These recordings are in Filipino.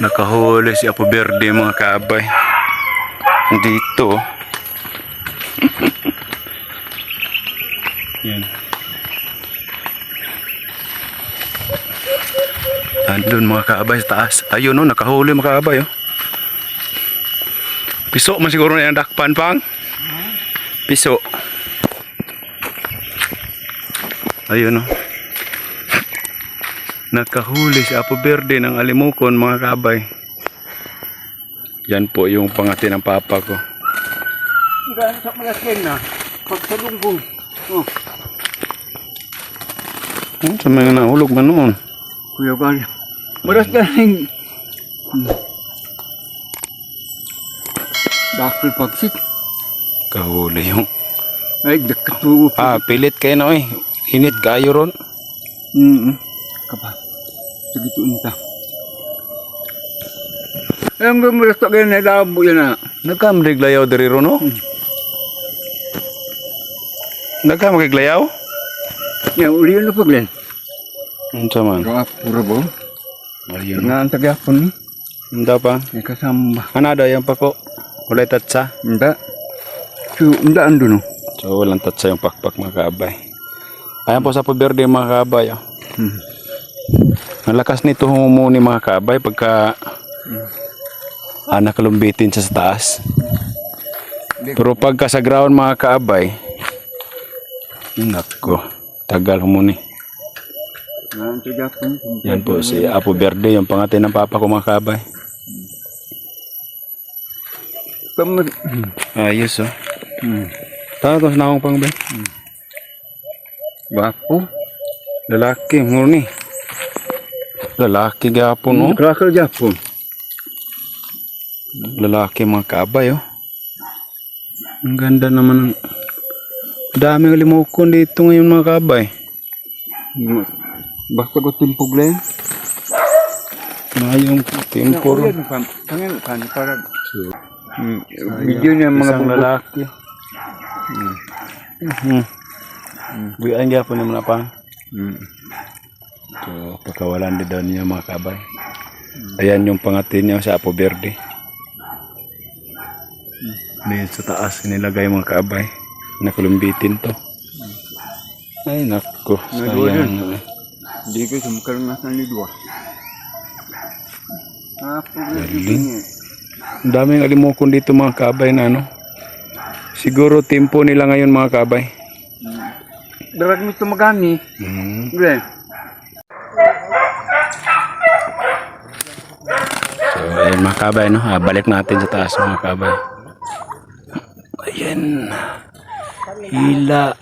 Nakahuli si Apo Verde mga kaabay. Dito. oh. Yan. Andun mga kaabay sa taas. Ayun no, nakahuli mga kaabay oh. Piso man siguro na yung dakpan pang. Piso. Ayun oh. Nakahuli si Apo Verde ng alimukon mga kabay. Yan po yung pangati ng papa ko. Gano'n sa malakin na. Pag sa lunggong. Oh, Hmm, sa mga nahulog man noon. kuya Gal. Maras ka rin. Dakil pagsik. Kahuli yung... Ay, dakatuo pa. Ah, pilit kayo na eh. Init kayo ron. Mm Kapa. Sige to unta. Mo, maras ka kayo na labo yan na. Nagkamriglayaw diri ron no? Nagkamriglayaw? Yan, uli yun na pa, Glenn. Ano sa man? Kaya pura ba? Ayun. Nga ang tagapon ni. Hindi pa. May kasama. Hanada yung pako. Walay tatsa. Hindi. So, hindi ando no. So walang tatsa yung pakpak mga kaabay. Ayan po sa Paberde mga kaabay. Oh. Hmm. Ang lakas nito humumuni mga kaabay pagka ah, nakalumbitin siya sa taas. Pero pagka sa ground mga kaabay, nako, tagal humuni. Yan po si Apo Verde, yung pangati ng papa ko mga kaabay. Kamar. Ayos oh. Hmm. Tapos na akong pang ba? Bapo. Lalaki, murni. Lalaki gapon no? Krakal Japon. lalaki mga kaabay oh. Ang ganda naman ng daming limukon dito ngayon mga kaabay. Basta ko timpog lang. Na yung timpor. Tangan kan para Hmm, video niya mga Isang bubuk. lalaki. Hmm. Buyan gyapon ni mga pa. Hmm. So pagkawalan din daw niya mga kaabay. Ayan yung pangatin niya sa Apo Verde. Dito sa taas nilagay mga kaabay. Nakulumbitin to. Ay nako. Sayang. eh. Hindi ko sumakal na sa lidwa. Ah, Galing. Ang daming alimokon dito mga kabay na ano. Siguro tempo nila ngayon mga kabay. Darag nito magani. Hmm. Gre. So ayun mga kabay no. Ah, balik natin sa taas mga kabay. Ayan. Hila.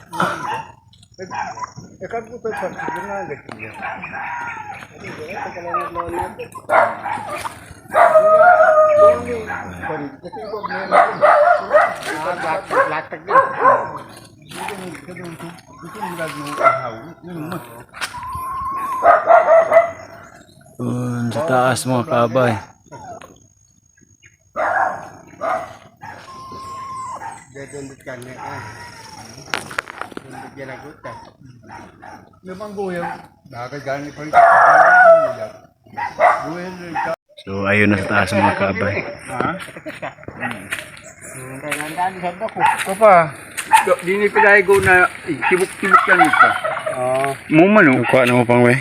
Dun sa taas mga kabay. Memang goyang. Dagat gani pa rin. Goyang rin ka. So ayun na sa taas mga kabay. Ha? Papa, do- di ni pilay go na tibok-tibok yan ito. Oh, Mo man oh. Kuha na mo pang way.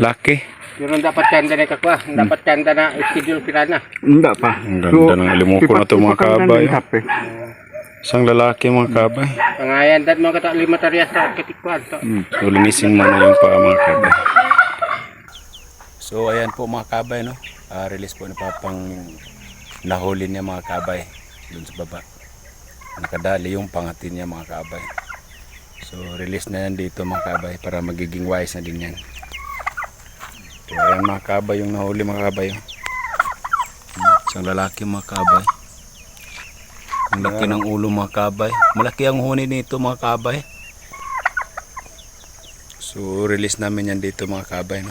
Lucky. yun ang dapat kanda na kakwa. Dapat kanda na schedule pirana. Hindi pa. Ang ganda ng alimuko na to mga kabay. Isang lalaki mga kabay. Pangayan dat mga kata lima tarias sa katikwan. So, So linisin mo na yung paa mga kabay. So ayan po mga kabay no. Ah, release po na papang nahuli niya mga kabay dun sa baba. Nakadali yung pangatin niya mga kabay. So release na yan dito mga kabay para magiging wise na din yan. So ayan mga kabay yung nahuli mga kabay. oh. Hmm, Isang lalaki mga kabay. Ang laki ng ulo mga kabay. Malaki ang huni nito mga kabay. So release namin yan dito mga kabay no.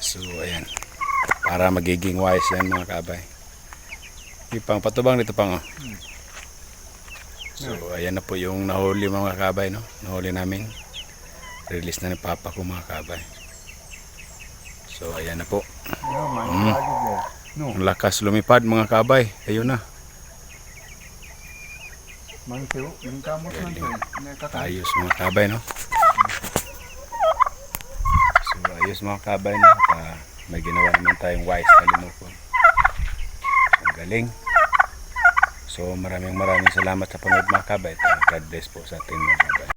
So ayan. Para magiging wise yan mga kabay. Ipang patubang dito pang oh. So ayan na po yung nahuli mga kabay no. Nahuli namin. Release na ni Papa ko mga kabay. So ayan na po. Mm. Ang lakas lumipad mga kabay. Ayun na. Man siyo, yung kamot man. Nakaka- Ayos mga kabay no. So ayos mga kabay no. Ah, may ginawa naman tayong wise na limukon. Ang galing. So maraming maraming salamat sa panood mga kabay. Ah, God bless po sa ating mga kabay.